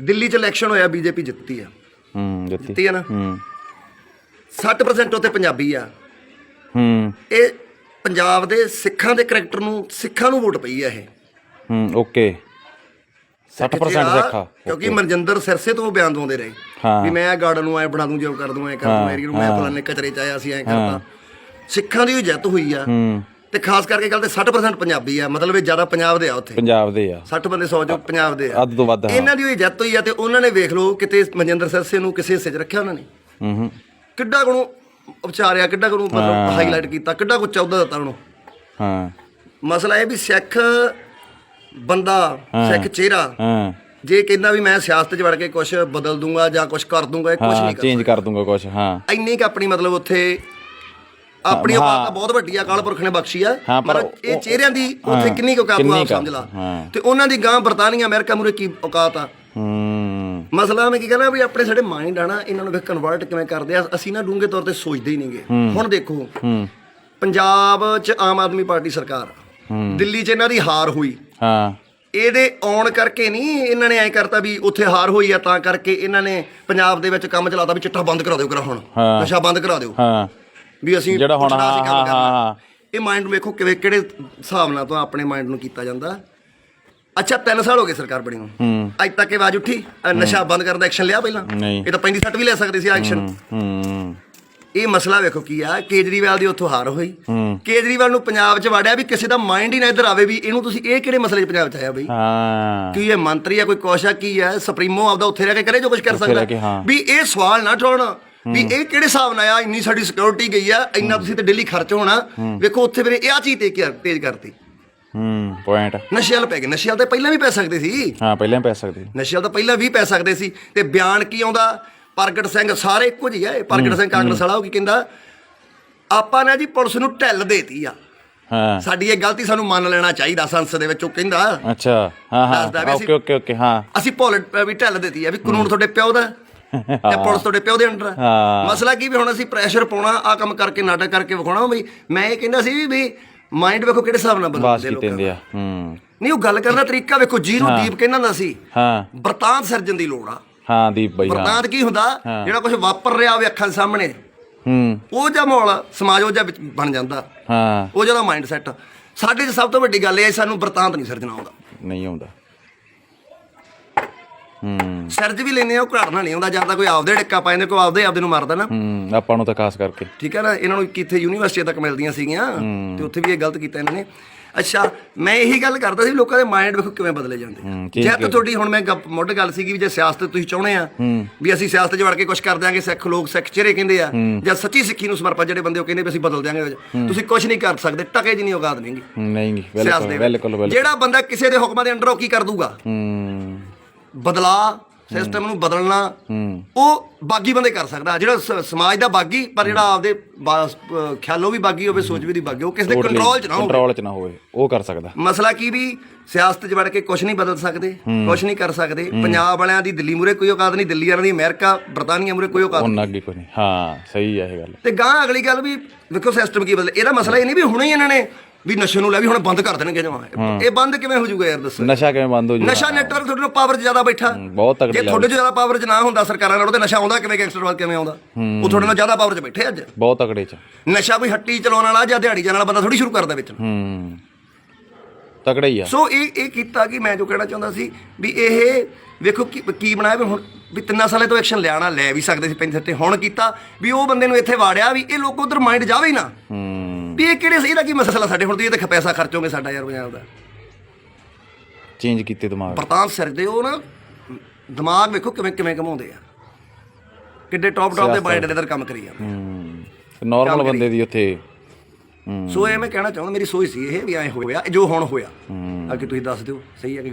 ਦਿੱਲੀ 'ਚ ਇਲੈਕਸ਼ਨ ਹੋਇਆ ਬੀਜੇਪੀ ਜਿੱਤੀ ਆ। ਹੂੰ ਜਿੱਤੀ। ਆ ਨਾ। ਹੂੰ। 60% ਉੱਤੇ ਪੰਜਾਬੀ ਆ। ਹੂੰ। ਇਹ ਪੰਜਾਬ ਦੇ ਸਿੱਖਾਂ ਦੇ ਕਰੈਕਟਰ ਨੂੰ ਸਿੱਖਾਂ ਨੂੰ ਵੋਟ ਪਈ ਆ ਇਹ। ਹੂੰ ਓਕੇ। 60% ਸਿੱਖਾ ਕਿਉਂਕਿ ਮਨਜਿੰਦਰ ਸਿਰਸੇ ਤੋਂ ਉਹ ਬਿਆਨ ਦਵਾਉਂਦੇ ਰਹੇ। ਹਾਂ। ਵੀ ਮੈਂ ਇਹ ਗਾਰਡਨ ਨੂੰ ਐ ਬਣਾ ਦੂੰ ਜਿਉਂ ਕਰ ਦੂੰ ਐ ਕਰ ਦੂੰ ਨੂੰ ਮੈਂ ਫਲਾਣੇ ਕਚਰੇ ਚ ਆਇਆ ਸੀ ਐ ਕਰਦਾ ਸਿੱਖਾਂ ਦੀ ਜਿੱਤ ਹੋਈ ਆ। ਹੂੰ। ਤੇ ਖਾਸ ਕਰਕੇ ਗੱਲ ਤੇ 60% ਪੰਜਾਬੀ ਆ ਮਤਲਬ ਇਹ ਜ਼ਿਆਦਾ ਪੰਜਾਬ ਦੇ ਆ ਉੱਥੇ। ਪੰਜਾਬ ਦੇ ਆ। 60 ਬੰਦੇ 100 ਚੋਂ ਪੰਜਾਬ ਦੇ ਆ। ਅੱਧ ਤੋਂ ਵੱਧ ਹਾਂ। ਇਹਨਾਂ ਦੀ ਹੋਈ ਜਿੱਤ ਹੋਈ ਆ ਤੇ ਉਹਨਾਂ ਨੇ ਵੇਖ ਲਓ ਕਿਤੇ ਮਨਜਿੰਦਰ ਸਿਰਸੇ ਨੂੰ ਕਿਸੇ ਹਿੱਸੇ 'ਚ ਰੱਖਿਆ ਉਹਨਾਂ ਨੇ। ਹੂੰ ਹੂੰ। ਕਿੱਡਾ ਕੋਲੋਂ ਉਪਚਾਰਿਆ ਕਿੱਡਾ ਕੋਲੋਂ ਮਤਲਬ ਹਾਈਲਾਈਟ ਕੀਤਾ ਕਿੱਡਾ ਕੁ ਚੌਦਾ ਦਿੱਤਾ ਉਹਨੂੰ। ਹਾਂ। ਮਸਲਾ ਇਹ ਵੀ ਸਿੱਖ ਬੰਦਾ ਸਿੱਖ ਚਿਹਰਾ ਹਾਂ। ਜੇ ਕਹਿੰਦਾ ਵੀ ਮੈਂ ਸਿਆਸਤ 'ਚ ਵੜ ਕੇ ਕੁਝ ਬਦਲ ਦੂੰਗਾ ਜਾਂ ਕੁਝ ਕਰ ਦੂੰਗਾ ਇਹ ਕੁਝ ਹਾਂ ਨਹੀਂ ਕਰ ਚੇਂਜ ਕਰ ਦੂੰਗਾ ਕੁਝ ਹਾਂ। ਇੰਨੀ ਕਿ ਆਪਣੀ ਮਤਲਬ ਉੱਥੇ ਆਪਣੀ। ਔਕਾਤ ਤਾਂ ਬਹੁਤ ਵੱਡੀ ਆ ਅਕਾਲ ਪੁਰਖ ਨੇ ਬਖਸ਼ੀ ਆ। ਹਾਂ, ਪਰ ਮਤਲਬ ਇਹ ਉਹ- ਚਿਹਰਿਆਂ ਦੀ ਉੱਥੇ ਕਿੰਨੀ ਕੁ ਔਕਾਤ ਕਿੰਨੀ ਤੂੰ ਆਪ ਕੁ, ਸਮਝ ਲਾ। ਹਾਂ। ਤੇ ਉਹਨਾਂ ਦੀ ਗਾਂ ਬਰਤਾਨੀਆ ਅਮਰੀਕਾ ਮੂਰੇ ਕੀ ਔਕਾਤ ਆ? ਹੂੰ। ਮਸਲਾ ਮੈਂ ਕੀ ਕਹਿੰਦਾ ਵੀ ਆਪਣੇ ਸਾਡੇ ਮਾਈਂਡ ਆ ਨਾ ਇਹਨਾਂ ਨੂੰ ਫਿਰ ਕਨਵਰਟ ਕਿਵੇਂ ਕਰਦੇ ਆ ਅਸੀਂ ਨਾ ਡੂੰਘੇ ਤੌਰ ਤੇ ਸੋਚਦੇ ਹੀ ਨਹੀਂਗੇ ਹੁਣ ਦੇਖੋ ਹੂੰ। ਪੰਜਾਬ 'ਚ ਆਮ ਆਦਮੀ ਪਾਰਟੀ ਸਰਕਾਰ। ਦਿੱਲੀ 'ਚ ਇਹਨਾਂ ਦੀ ਹਾਰ ਹੋਈ। ਹਾਂ। ਇਹਦੇ ਆਉਣ ਕਰਕੇ ਨਹੀਂ ਇਹਨਾਂ ਨੇ ਐਂ ਕਰਤਾ ਵੀ ਉੱਥੇ ਹਾਰ ਹੋਈ ਆ ਤਾਂ ਕਰਕੇ ਇਹਨਾਂ ਨੇ ਪੰਜਾਬ ਦੇ ਵਿੱਚ ਕੰਮ ਚਲਾਤਾ ਵੀ ਚਿੱਟਾ ਬੰਦ ਕਰਾ ਦਿਓ ਕਰਾ ਹੁਣ। ਹਾਂ। ਨਸ਼ਾ ਬੰਦ ਕਰਾ ਦਿਓ। ਹਾਂ। ਵੀ ਅਸੀਂ ਜਿਹੜਾ ਹੁਣ ਪੁੱਛਣਾ ਹਾਂ, ਕੰਮ ਹਾਂ, ਕਰਨਾ। ਹਾਂ। ਇਹ ਮਾਈਂਡ ਵੇਖੋ ਕਿਵੇਂ ਕਿਹੜੇ ਹਿਸਾਬ ਨਾਲ ਤਾਂ ਆਪਣੇ ਮਾਈਂਡ ਨੂੰ ਕੀਤਾ ਜਾਂਦਾ। ਅੱਛਾ 3 ਸਾਲ ਹੋ ਗਏ ਸਰਕਾਰ ਬਣੀ ਨੂੰ। ਅੱਜ ਤੱਕ ਇਹ ਆਵਾਜ਼ ਉੱਠੀ? ਨਸ਼ਾ ਬੰਦ ਕਰਨ ਦਾ ਐਕਸ਼ਨ ਲਿਆ ਪਹਿਲਾਂ? ਨਹੀਂ। ਇਹ ਤਾਂ 35 ਸੱਟ ਵੀ ਲੈ ਸਕਦੇ ਸੀ ਐਕਸ਼ਨ ਹੂੰ ਇਹ ਮਸਲਾ ਵੇਖੋ ਕੀ ਆ ਕੇਜਰੀਵਾਲ ਦੀ ਉੱਥੋਂ ਹਾਰ ਹੋਈ। ਹੂੰ। ਕੇਜਰੀਵਾਲ ਨੂੰ ਪੰਜਾਬ 'ਚ ਵਾੜਿਆ ਵੀ ਕਿਸੇ ਦਾ ਮਾਈਂਡ ਹੀ ਨਾ ਇੱਧਰ ਆਵੇ ਵੀ ਇਹਨੂੰ ਤੁਸੀਂ ਇਹ ਕਿਹੜੇ ਮਸਲੇ 'ਚ ਪੰਜਾਬ 'ਚ ਆਇਆ ਬਈ? ਹਾਂ। ਕੀ ਇਹ ਮੰਤਰੀ ਆ ਕੋਈ ਕੋਸ਼ਾ ਕੀ ਹੈ ਸੁਪਰੀਮੋ ਆਪਦਾ ਉੱਥੇ ਰਹਿ ਕੇ ਕਰੇ ਜੋ ਕੁਝ ਕਰ ਸਕਦਾ ਰਹਿ ਕੇ, ਹਾਂ। ਵੀ ਇਹ ਸਵਾਲ ਨਾ ਉਠਾਉਣ। ਵੀ ਇਹ ਕਿਹੜੇ ਹਿਸਾਬ ਨਾਲ ਆ? ਇੰਨੀ ਸਾਡੀ ਸਿਕਿਉਰਿਟੀ ਗਈ ਆ ਇੰਨਾ ਤੁਸੀਂ ਤੇ ਦਿੱਲੀ ਖਰਚ ਹੋਣਾ। ਵੇਖੋ ਉੱਥੇ ਵੀਰੇ ਇਹ ਆ ਚੀਜ਼ ਤੇ ਤੇਜ਼ ਕਰਤੀ। ਹੂੰ ਪੁਆਇੰਟ ਨਸ਼ੇ ਵਾਲ ਪੈ ਗਏ। ਨਸ਼ੇ ਵਾਲ ਤਾਂ ਪਹਿਲਾਂ ਵੀ ਪੈ ਸਕਦੇ ਸੀ। ਹਾਂ ਪਹਿਲਾਂ ਪੈ ਸਕਦੇ। ਨਸ਼ੇ ਵਾਲ ਤਾਂ ਪਹਿਲਾਂ ਵੀ ਪੈ ਸਕਦੇ ਸੀ। ਤੇ ਬਿਆਨ ਕੀ ਆਉਂਦਾ? ਪ੍ਰਗਟ ਸਿੰਘ ਸਾਰੇ ਇੱਕੋ ਜਿਹੇ ਆ ਇਹ। ਪ੍ਰਗਟ ਸਿੰਘ ਕਾਂਗਰਸ ਵਾਲਾ ਉਹ ਕੀ ਕਹਿੰਦਾ? ਆਪਾਂ ਨੇ ਜੀ ਪੁਲਿਸ ਨੂੰ ਢਿੱਲ ਦੇਤੀ ਆ। ਹਾਂ। ਸਾਡੀ ਇਹ ਗਲਤੀ ਸਾਨੂੰ ਮੰਨ ਲੈਣਾ ਚਾਹੀਦਾ ਸੰਸਦ ਦੇ ਵਿੱਚ ਉਹ ਕਹਿੰਦਾ। ਅੱਛਾ। ਹਾਂ ਹਾਂ। ਓਕੇ ਓਕੇ ਓਕੇ ਹਾਂ। ਅਸੀਂ ਭੁੱਲ ਵੀ ਢਿੱਲ ਦਿੱਤੀ ਆ ਵੀ ਕਾਨੂੰਨ ਤੁਹਾਡੇ ਪਿਓ ਦਾ। ਤੇ ਪੁਲਿਸ ਤੁਹਾਡੇ ਪਿਓ ਦੇ ਅੰਡਰ ਆ। ਮਸਲਾ ਕੀ ਵੀ ਹੁਣ ਅਸੀਂ ਪ੍ਰੈਸ਼ਰ ਪਾਉਣਾ ਆ ਕੰਮ ਕਰਕੇ ਨਾਟਕ ਕਰਕੇ ਵਿਖਾਉਣਾ ਵੀ ਮੈਂ ਇਹ ਕਹਿੰਦਾ ਸੀ ਵੀ ਮਾਈਂਡ ਵੇਖੋ ਕਿਹੜੇ ਹਿਸਾਬ ਨਾਲ ਕੀਤੇ ਲੋਕਾਂ ਦਾ। ਹੂੰ। ਨਹੀਂ ਉਹ ਗੱਲ ਕਰਨ ਦਾ ਤਰੀਕਾ ਵੇਖੋ ਜੀਰੂ ਦੀਪ ਕਹਿੰਦਾ ਹੁੰਦਾ ਸੀ ਹਾਂ। ਬਰਤਾਂਤ ਸਿਰਜਣ ਦੀ ਲੋੜ ਆ। ਹਾਂ ਦੀਪ ਬਾਈ ਹਾਂ। ਬਰਤਾਂਤ ਕੀ ਹੁੰਦਾ। ਜਿਹੜਾ ਕੁਝ ਵਾਪਰ ਰਿਹਾ ਹੋਵੇ ਅੱਖਾਂ ਸਾਹਮਣੇ ਹੂੰ। ਉਹ ਜਿਹਾ ਮਾਹੌਲ ਸਮਾਜ ਉਹ ਜਿਹਾ ਵਿੱਚ ਬਣ ਜਾਂਦਾ। ਹਾਂ। ਉਹ ਜਿਹੜਾ ਮਾਈਂਡ ਸੈਟ ਸਾਡੇ 'ਚ ਸਭ ਤੋਂ ਵੱਡੀ ਗੱਲ ਇਹ ਸਾਨੂੰ ਬਰਤਾਂਤ ਨਹੀਂ ਸਿਰਜਣਾ ਆਉਂਦਾ। ਨਹੀਂ ਆਉਂਦਾ। ਹੂੰ। ਸਿਰਜ ਵੀ ਲੈਨੇ ਆ ਉਹ ਘੜਨਾ ਨਹੀਂ ਆਉਂਦਾ ਜਾਂ ਤਾਂ ਕੋਈ ਆਪਦੇ ਡਿੱਕਾ ਪਾ ਜਾਂਦੇ ਕੋਈ ਆਪਦੇ ਆਪਦੇ ਨੂੰ ਮਾਰਦਾ ਨਾ। ਹੂੰ ਆਪਾਂ ਨੂੰ ਤਾਂ ਖਾਸ ਕਰਕੇ। ਠੀਕ ਹੈ ਨਾ ਇਹਨਾਂ ਨੂੰ ਕਿੱਥੇ ਯੂਨੀਵਰਸਿਟੀ ਤੱਕ ਮਿਲਦੀਆਂ ਸੀਗੀਆਂ ਤੇ ਉੱਥੇ ਵੀ ਇਹ ਗਲਤ ਕੀਤਾ ਇਹਨਾਂ ਨੇ। ਅੱਛਾ ਮੈਂ ਇਹੀ ਗੱਲ ਕਰਦਾ ਸੀ ਲੋਕਾਂ ਦੇ ਮਾਈਂਡ ਵੇਖੋ ਕਿਵੇਂ ਬਦਲੇ ਜਾਂਦੇ। ਜੇ ਤੁਹਾਡੀ ਹੁਣ ਮੈਂ ਮੁੱਢ ਗੱਲ ਸੀਗੀ ਵੀ ਜੇ ਸਿਆਸਤ ਤੁਸੀਂ ਚਾਹੁੰਦੇ ਆ ਵੀ ਅਸੀਂ ਸਿਆਸਤ 'ਚ ਵੜ ਕੇ ਕੁਝ ਕਰ ਦਿਆਂਗੇ ਸਿੱਖ ਲੋਕ ਸਿੱਖ ਚਿਹਰੇ ਕਹਿੰਦੇ ਆ ਜਾਂ ਸੱਚੀ ਸਿੱਖੀ ਨੂੰ ਸਮਰਪਿਤ ਜਿਹੜੇ ਬੰਦੇ ਉਹ ਕਹਿੰਦੇ ਵੀ ਅਸੀਂ ਬਦਲ ਦਿਆਂਗੇ। ਤੁਸੀਂ ਕੁਝ ਨਹੀਂ ਕਰ ਸਕਦੇ ਟਕੇ ਜਿੰਨੀ ਔਕਾਤ ਨਹੀਂਗੀ ਨਹੀਂ ਬਿਲਕੁਲ। ਬਿਲਕੁਲ ਜਿਹੜਾ ਬੰਦਾ ਕਿਸੇ ਦੇ ਹੁਕਮਾਂ ਦੇ ਅੰਡਰ ਉਹ ਕੀ ਕਰ ਦੂਗਾ ਬਦਲਾ ਸਿਸਟਮ ਨੂੰ ਬਦਲਣਾ ਉਹ ਬਾਗੀ ਬੰਦੇ ਕਰ ਸਕਦਾ। ਜਿਹੜਾ ਸ- ਸਮਾਜ ਦਾ ਬਾਗੀ ਪਰ ਜਿਹੜਾ ਆਪਦੇ ਬਾ- ਖਿਆਲੋਂ ਵੀ ਬਾਗੀ ਹੋਵੇ ਸੋਚ ਵੀ ਦੀ ਬਾਗੀ ਉਹ ਕਿਸੇ ਦੇ ਕੰਟਰੋਲ 'ਚ ਨਾ ਹੋਵੇ। ਕੰਟਰੋਲ ਚ ਨਾ ਹੋਵੇ ਉਹ ਕਰ ਸਕਦਾ। ਮਸਲਾ ਕੀ ਵੀ ਸਿਆਸਤ 'ਚ ਵੜ ਕੇ ਕੁਝ ਨਹੀਂ ਬਦਲ ਸਕਦੇ ਕੁਝ ਨਹੀਂ ਕਰ ਸਕਦੇ। ਪੰਜਾਬ ਵਾਲਿਆਂ ਦੀ ਦਿੱਲੀ ਮੂਰੇ ਕੋਈ ਔਕਾਤ ਨਹੀਂ ਦਿੱਲੀ ਵਾਲਿਆਂ ਦੀ ਅਮਰੀਕਾ ਬਰਤਾਨੀਆ ਮੂਰੇ ਕੋਈ ਔਕਾਤ ਨਹੀਂ। ਉਹਨਾਂ ਅੱਗੇ ਕੋਈ ਨਹੀਂ। ਹਾਂ ਸਹੀ ਹੈ ਇਹ ਗੱਲ। ਤੇ ਗਾਂ ਅਗਲੀ ਗੱਲ ਵੀ ਵੇਖੋ ਸਿਸਟਮ ਕੀ ਬਦਲੇ ਇਹਦਾ ਮਸਲਾ ਇਹ ਨਹੀਂ ਵੀ ਹੁਣੇ ਹੀ ਇਹਨਾਂ ਨੇ ਵੀ ਨਸ਼ੇ ਨੂੰ ਲੈ ਵੀ ਹੁਣ ਬੰਦ ਕਰ ਦੇਣਗੇ ਜਮਾ। ਇਹ ਬੰਦ ਕਿਵੇਂ ਹੋ ਜਾਊਗਾ ਯਾਰ ਦੱਸੋ? ਨਸ਼ਾ ਕਿਵੇਂ ਬੰਦ ਹੋ ਜੂ ਨਸ਼ਾ ਨੈਟਵਰਕ ਤੁਹਾਡੇ ਨਾਲ ਪਾਵਰ ਜ਼ਿਆਦਾ ਬੈਠਾ। ਬਹੁਤ ਤਗੜੀ ਜੇ ਤੁਹਾਡੇ 'ਚ ਜ਼ਿਆਦਾ ਪਾਵਰ 'ਚ ਨਾ ਹੁੰਦਾ ਸਰਕਾਰਾਂ ਨਾਲ ਉਹਦੇ ਨਸ਼ਾ ਆਉਂਦਾ ਕਿਵੇਂ ਗੈਂਗਸਟਰਵਾਦ ਕਿਵੇਂ ਆਉਂਦਾ? ਉਹ ਤੁਹਾਡੇ ਨਾਲ ਜ਼ਿਆਦਾ ਪਾਵਰ 'ਚ ਬੈਠੇ ਅੱਜ। ਬਹੁਤ ਤਗੜੇ ਚ। ਨਸ਼ਾ ਕੋਈ ਹੱਟੀ ਚਲਾਉਣ ਵਾਲਾ ਜਾਂ ਦਿਹਾੜੀ ਜਾਣ ਵਾਲਾ ਬੰਦਾ ਥੋੜੀ ਸ਼ੁਰੂ ਕਰਦਾ ਵਿੱਚ। ਹੂੰ। ਤਗੜੇ ਹੀ ਆ। ਸੋ ਇਹ ਇਹ ਕੀਤਾ ਕਿ ਮੈਂ ਜੋ ਕਹਿਣਾ ਚਾਹੁੰਦਾ ਸੀ ਵੀ ਇਹ ਵੇਖੋ ਕੀ ਬਣਾਇਆ ਵੀ ਹੁਣ ਵੀ ਤਿੰਨਾਂ ਸਾਲੇ ਤੋਂ ਐਕਸ਼ਨ ਲਿਆਣਾ ਲੈ ਵੀ ਸਕਦੇ ਸੀ ਪੈਂਦੇ ਸੱਤੇ ਹੁਣ ਕੀਤਾ ਵੀ ਉਹ ਬੰਦੇ ਨੂੰ ਇੱਥੇ ਵਾੜਿਆ ਵੀ ਇਹ ਲੋਕ ਉਧਰ ਮਾਈਂਡ ਜਾਵੇ ਹੀ ਨਾ। ਹੂੰ। ਵੀ ਇਹ ਕਿਹੜੇ ਇਹਦਾ ਕੀ ਮਸਲਾ ਸਾਡੇ ਹੁਣ ਤੁਸੀਂ ਇਹ ਤੇ ਪੈਸਾ ਖਰਚੋਗੇ ਸਾਡਾ ਯਾਰ ਪੰਜਾਬ ਦਾ। ਚੇਂਜ ਕੀਤੇ ਦਿਮਾਗ। ਪ੍ਰਤਾਪ ਸਿਰਦੇ ਉਹ ਨਾ ਦਿਮਾਗ ਵੇਖੋ ਕਿਵੇਂ ਕਿਵੇਂ ਘਮਾਉਂਦੇ ਆ। ਕਿੱਡੇ ਟੌਪ ਟੌਪ ਦੇ ਮਾਈਂਡ ਦੇ ਕੰਮ ਕਰੀ ਜਾਂਦੇ ਹੂੰ। ਨਾਰਮਲ ਬੰਦੇ ਦੀ ਉੱਥੇ। ਸੋ ਇਹ ਮੈਂ ਕਹਿਣਾ ਚਾਹੁੰਦਾ ਮੇਰੀ ਸੋਚ ਸੀ ਇਹ ਵੀ ਐ ਹੋਇਆ ਜੋ ਹੁਣ ਹੋਇਆ। ਅੱਗੇ ਤੁਸੀਂ ਦੱਸ ਦਿਓ ਸਹੀ ਹੈ